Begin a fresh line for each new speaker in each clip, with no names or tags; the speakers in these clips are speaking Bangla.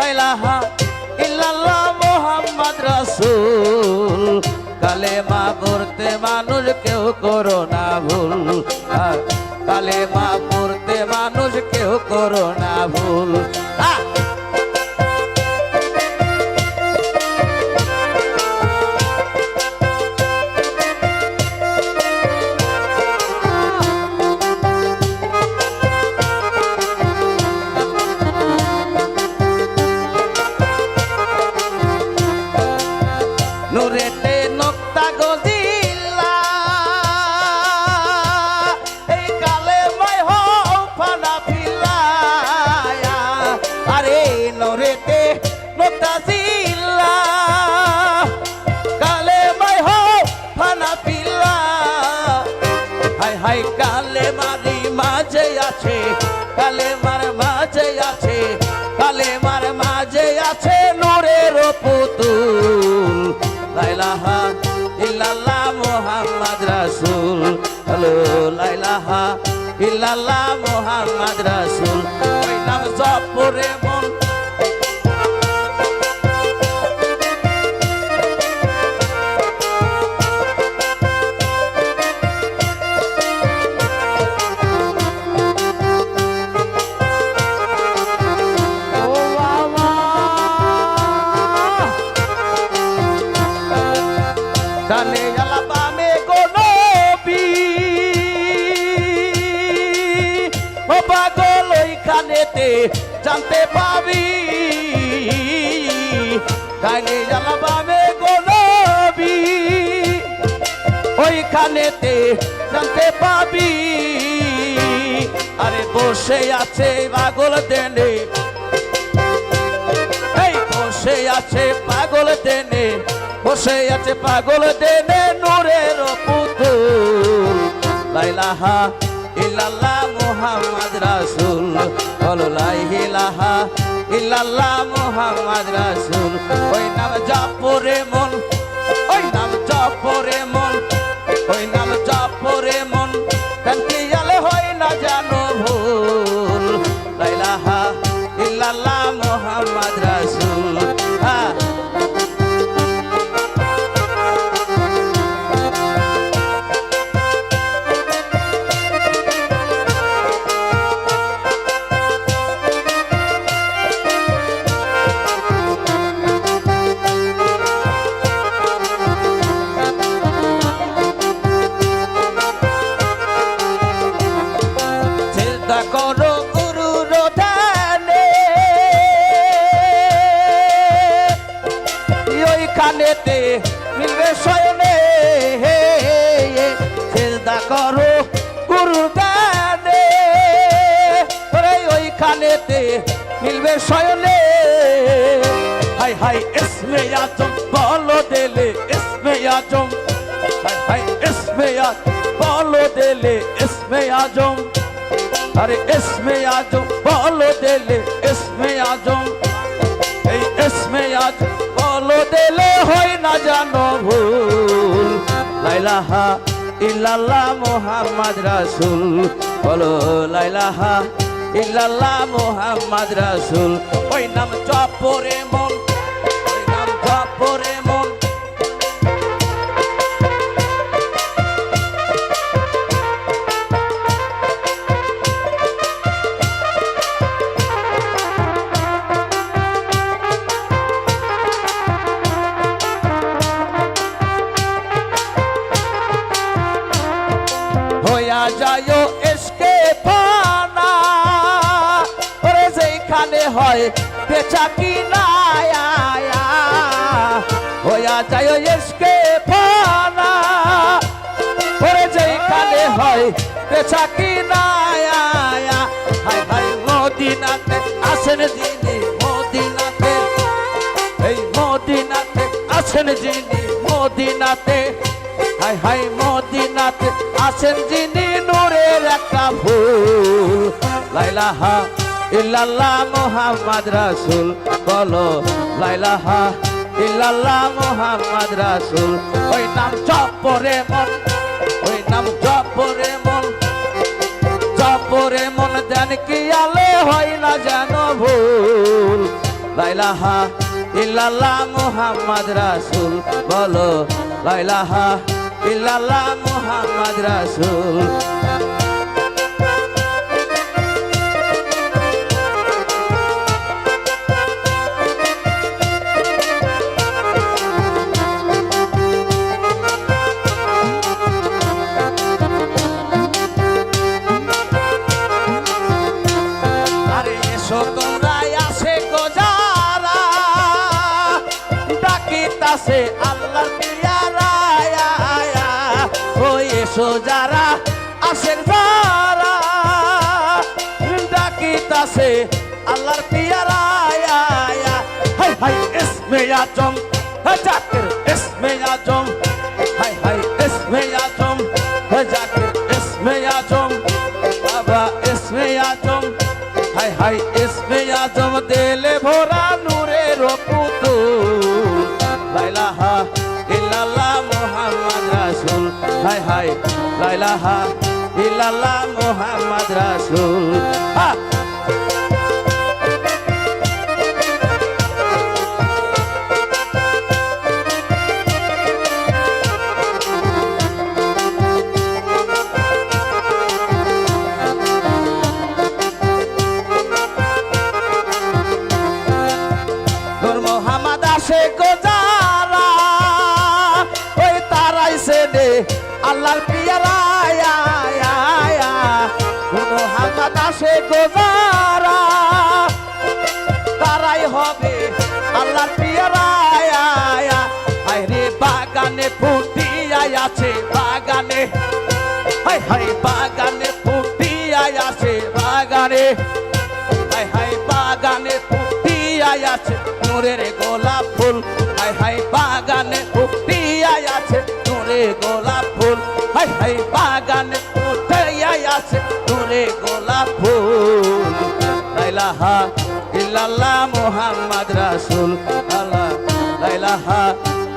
লাইলাহা ইল্লাল্লাহ মোহাম্মদ রাসূল। কালেমা পড়তে মানুষ কেউ করো না ভুল। কালেমা পড়তে মানুষ কেউ করো না ভুল। ইল্লাল্লাহ মোহাম্মদ রাসূল ওইখানেতে জানতে পাবি। ডানে জ্বালা বামে গো নবী ওইখানেতে জানতে পাবি। আরে বসে আছে পাগল দেনে। এই বসে আছে পাগল দেনে। বসে আছে পাগল দেনে নূরের পুতুল। লাইলাহা ইল্লাল্লাহ মুহাম্মদ রাসূল। বলো লাইলাহা ইল্লাল্লাহ মুহাম্মদ রাসূল। ওই নাম জাপরে মন, ওই নাম জাপরে মন, ওই নাম জাপরে মন। কান্তি ওইখানেতে মিলবে শয়নে। চিন্তা করো গুরু দানে ওরে ওইখানেতে মিলবে শয়নে। হাই হাই, ইসমে আজম, বলো দিলে ইসমে আজম। হাই হাই, ইসমে আজম বলো দিলে ইসমে আজম। আরে, ইসমে আজম, বলো দিলে ইসমে আজম। এই ইসমে আজ বলো দিলে হয় না জানো ভুল। লাইলাহা ইল্লাল্লাহ মুহাম্মদ রাসূল। বলো লাইলাহা ইল্লাল্লাহ মুহাম্মদ রাসূল। ওই নাম চপরে মন, ওই নাম চপরে মন। যায় এসকে পানা ওরে যেখানে হয় বেচা কিনা হাই হাই মদিনাতে, আসেন যিনি মদিনাতে। এই মদিনাতে আছেন যিনি মদিনাতে। হাই হাই মদিনাতে আছেন যিনি নূরের একটা ফুল লাইলাহা ইল্লাল্লাহ মুহাম্মদ রাসূল, বলো লাইলাহা ইল্লাল্লাহ মুহাম্মদ রাসুল। ওই নাম জপরে মন, ওই নাম জপরে মন। জপরে মন দেন কি আলে হয় না যেন ভুল। লাইলাহা ইল্লাল্লাহ মুহাম্মদ রাসুল, বলো লাইলাহা ইল্লাল্লাহ মুহাম্মদ রাসূল। ডাকিতাছে আল্লাহ পিয়ারা ও এসো যারা আসে যারা, ডাকিতাছে আল্লাহর পিয়ারা হাই হাই, ইসমে আজম আজম। জাকির, ইসমে আজম। হাই হাই, ইসমে দেলে ভরা হাই লাইলাহা ইল্লাল্লাহ মুহাম্মদ রাসূল। হা আছে বাগানে। হাই হাই, বাগানে ফুটিয়া আছে বাগানে। হাই হাই, বাগানে ফুটিয়া আছে নূরের গোলাপ ফুল। হাই হাই, বাগানে ফুটিয়া আছে নূরে গোলাপ ফুল। হাই হাই, বাগানে ফুটিয়া আছে নূরে গোলাপ ফুল। লাইলাহা ইল্লাল্লাহ মুহাম্মদ রাসূল। আল্লাহ, লাইলাহা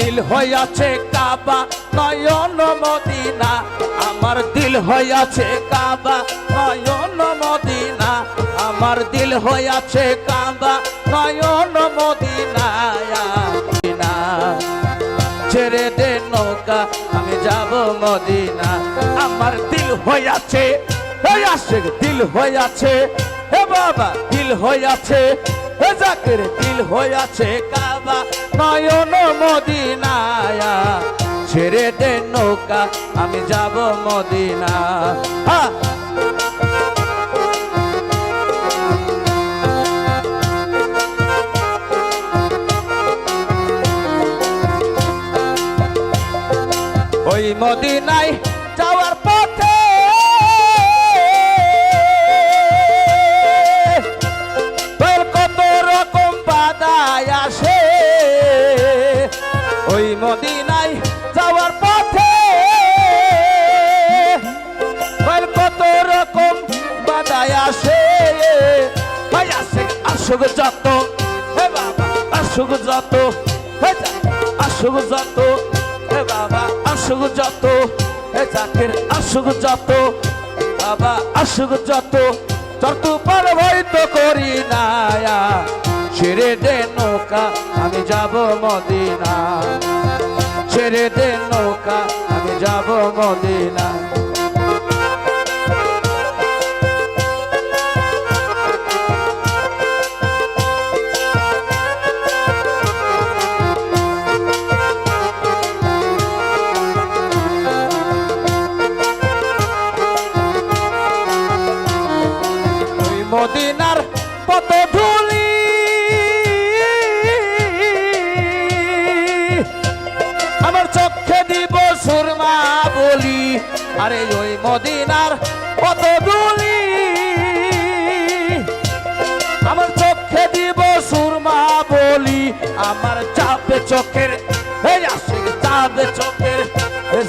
দিল হইয়াছে কাবা, নয়ন মদিনা। আমার দিল হইয়াছে কাবা, নয়ন মদিনা। আমার দিল হইয়াছে কাবা, নয়ন মদিনা। ছেড়ে দে নৌকা, আমি যাব মদিনা। আমার দিল হইয়াছে হইয়াছে, দিল হইয়াছে। হে বাবা, দিল হইয়াছে। জাকির দিল হইয়াছে কাবা, নয়ন মদিনায়া। ছেড়ে দে নৌকা, আমি যাব মদিনা। ওই মদিনায় যাওয়ার পথে মদিনায় যাওয়ার পথে। কত রকম বাদায় আসে। ভাই, আসে, আসুক যত। হে বাবা, আসুক যত। আসুক যত। হে বাবা, আসুক যত। হে জাকির, আসুক যত। বাবা, আসুক যত। যত পারবৈত করি না ছেড়ে দে নৌকা, আমি যাব মদিনা ছেড়ে দে নৌকা আমি যাব মদিনা ওই মদিনার কত ধুলি আমার চোখে দিব সুরমা বলি, আমার চাপে চোখের যাবে চোখের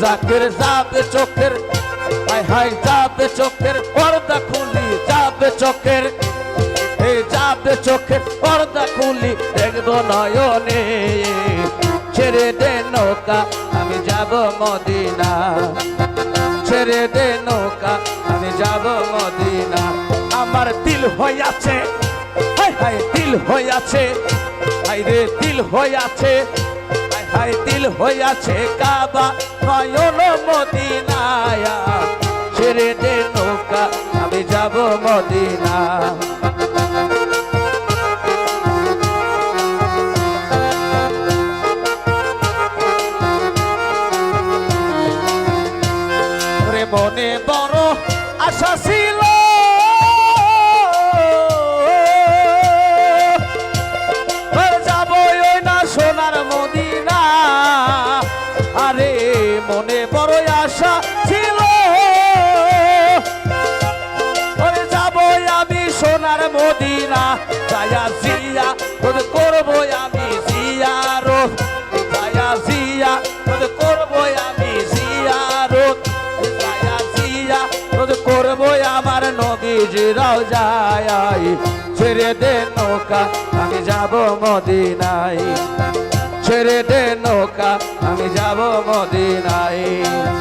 জাকের চোখের হাই হাই চোখের, পর্দা খুলি চোখের, এই চোখের পর্দা খুলি, দেখব নয়নে, ছেড়ে দে নৌকা, আমি যাব মদিনা। ছেড়ে দে নৌকা, আমি যাব মদিনা। আমার দিল হইয়াছে হাই হাই দিল হইয়াছে হাই রে দিল হইয়াছে হাই হাই দিল হইয়াছে কাবা নয়ন মদিনায়া। ছেড়ে দে নৌকা, আমি যাব মদিনা। সোনার মদিনা, যায়া জিয়া তোর করব আমি জিয়ারত। যায়া জিয়া তোর করব আমি জিয়ারত। যায়া জিয়া তোর করব আমার নবীজিরাও যায় ছেড়ে দে নৌকা, আমি যাব মদিনায়। ছেড়ে দে নৌকা, আমি যাব মদিনায়।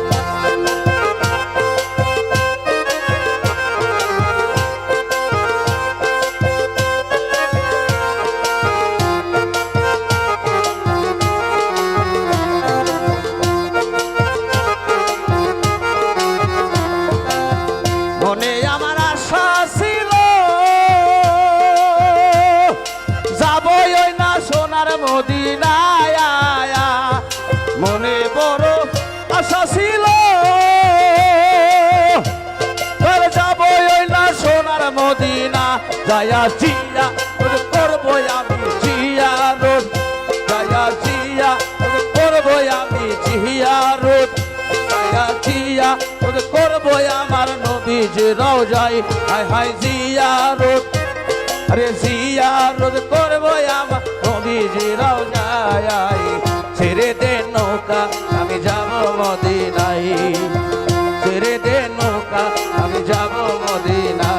জিয়া তোর করব আমি জিয়া রোড যায়া জিয়া তোর করব আমি জিয়া রোড জিয়া জিয়া তোর করব আমার নবীজি রওজাই হাই হাই জিয়া রোদ। আরে জিয়া রোদ, করব আমার নবীজি রওজাই ছেড়ে দে নৌকা, আমি যাব মদিনাই ছেড়ে দে নৌকা, আমি যাব মদিনাই